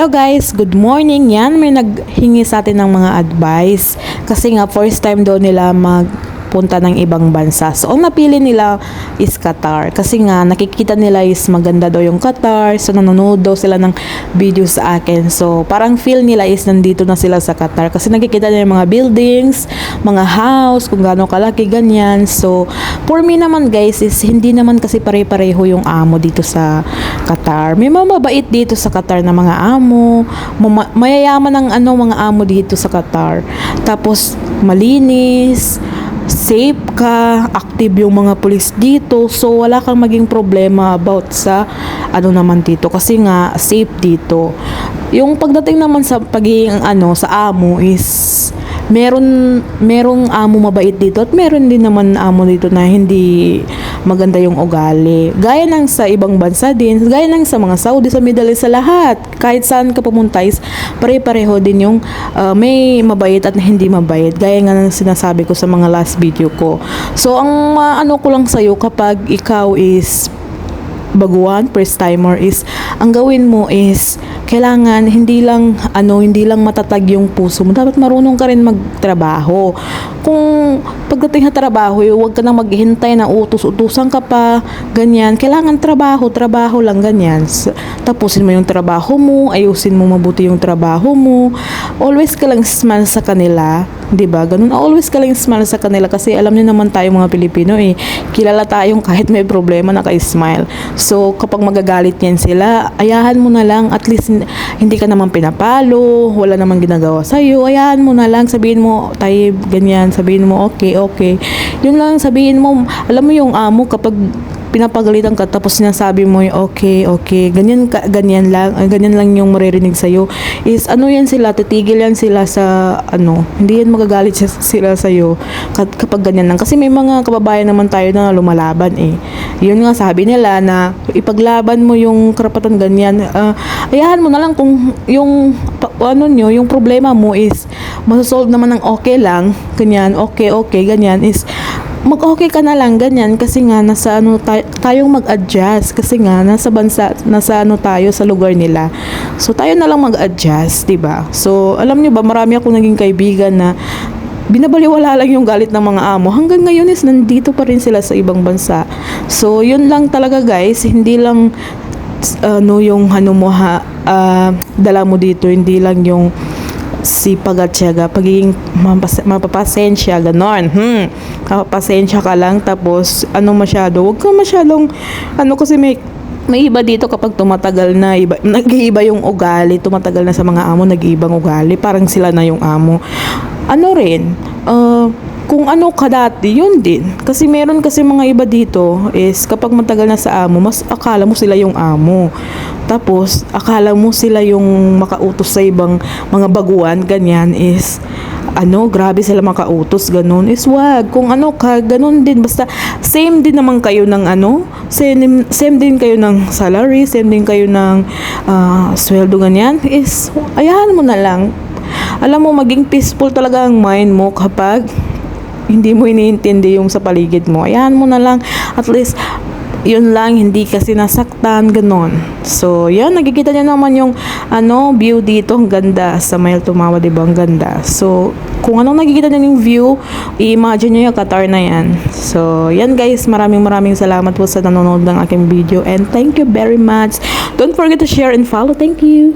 Hello guys, good morning. Yan, may naghingi sa atin ng mga advice. Kasi nga, first time daw nila magpunta ng ibang bansa. So, ang napili nila is Qatar. Kasi nga, nakikita nila is maganda daw yung Qatar. So, nanonood daw sila ng video sa akin. So, parang feel nila is nandito na sila sa Qatar. Kasi nakikita nila yung mga buildings, mga house, kung gaano kalaki, ganyan. So, for me naman guys, is hindi naman kasi pare-pareho yung amo dito sa Qatar. May mga mabait dito sa Qatar na mga amo, mayayaman ang ano mga amo dito sa Qatar. Tapos malinis, safe ka, active yung mga pulis dito. So wala kang maging problema about sa ano naman dito kasi nga safe dito. Yung pagdating naman sa pagiging ano sa amo is meron merong amo mabait dito at meron din naman amo dito na hindi maganda yung ugali. Gaya ng sa ibang bansa din, gaya ng sa mga Saudi, sa Middle East, sa lahat. Kahit saan ka pumunta is pare-pareho din yung uh, may mabait at hindi mabait. Gaya nga ng sinasabi ko sa mga last video ko. So, ang uh, ano ko lang sa'yo kapag ikaw is baguhan, first timer is ang gawin mo is kailangan hindi lang ano hindi lang matatag yung puso mo. Dapat marunong ka rin magtrabaho. Kung pagdating sa trabaho eh, huwag ka nang maghintay na utos-utusan ka pa ganyan. Kailangan trabaho trabaho lang ganyan. Tapusin mo yung trabaho mo ayusin mo mabuti yung trabaho mo. Always ka lang smile sa kanila 'di ba ganun. Always ka lang smile sa kanila kasi alam niyo naman tayo mga Pilipino eh. Kilala tayong kahit may problema naka-smile. So kapag magagalit yan sila ayahan mo na lang. At least hindi ka naman pinapalo wala namang ginagawa sa iyo ayahan mo na lang. Sabihin mo tayo ganyan. Sabihin mo okay okay. Yun lang sabihin mo alam mo yung amo kapag pinapagalitan ka tapos sinasabi mo yung okay, okay, ganyan ka, ganyan lang, ganyan lang yung maririnig sa is ano yan sila, titigil yan sila sa ano, hindi yan magagalit sila sa iyo kapag ganyan lang kasi may mga kababayan naman tayo na lumalaban eh. Yun nga sabi nila na ipaglaban mo yung karapatan ganyan. ah, ayahan mo na lang kung yung ano nyo, yung problema mo is masosolve naman ng okay lang, ganyan, okay, okay, ganyan is mag-okay ka na lang ganyan kasi nga nasa ano tayo, tayong mag-adjust kasi nga nasa bansa nasa ano tayo sa lugar nila. So tayo na lang mag-adjust, 'di ba? So alam niyo ba marami akong naging kaibigan na binabaliwala lang yung galit ng mga amo. Hanggang ngayon is nandito pa rin sila sa ibang bansa. So yun lang talaga guys, hindi lang ano yung ano mo ha, ah, dala mo dito, hindi lang yung sipag at pagiging mapas- mapapasensya, ganon. Hmm, mapapasensya ka lang, tapos, ano masyado, huwag ka masyadong, ano kasi may, may iba dito kapag tumatagal na, iba, nag-iiba yung ugali, tumatagal na sa mga amo, nag-iibang ugali, parang sila na yung amo. Ano rin, uh, kung ano ka dati, yun din. Kasi meron kasi mga iba dito is kapag matagal na sa amo, mas akala mo sila yung amo. Tapos, akala mo sila yung makautos sa ibang mga baguan, ganyan is ano, grabe sila makautos, ganun. Is wag, kung ano ka, ganun din. Basta, same din naman kayo ng ano, same, same din kayo ng salary, same din kayo ng ah, sweldo, ganyan. Is, ayahan mo na lang. Alam mo, maging peaceful talaga ang mind mo kapag hindi mo iniintindi yung sa paligid mo. Ayan mo na lang. At least, yun lang, hindi kasi nasaktan, ganon. So, yan, nakikita niyo naman yung, ano, view dito, ang ganda. Sa Mail Tumawa, di ba, ang ganda. So, kung anong nakikita niyo yung view, i-imagine niyo yung Qatar na yan. So, yan guys, maraming maraming salamat po sa nanonood ng aking video. And thank you very much. Don't forget to share and follow. Thank you.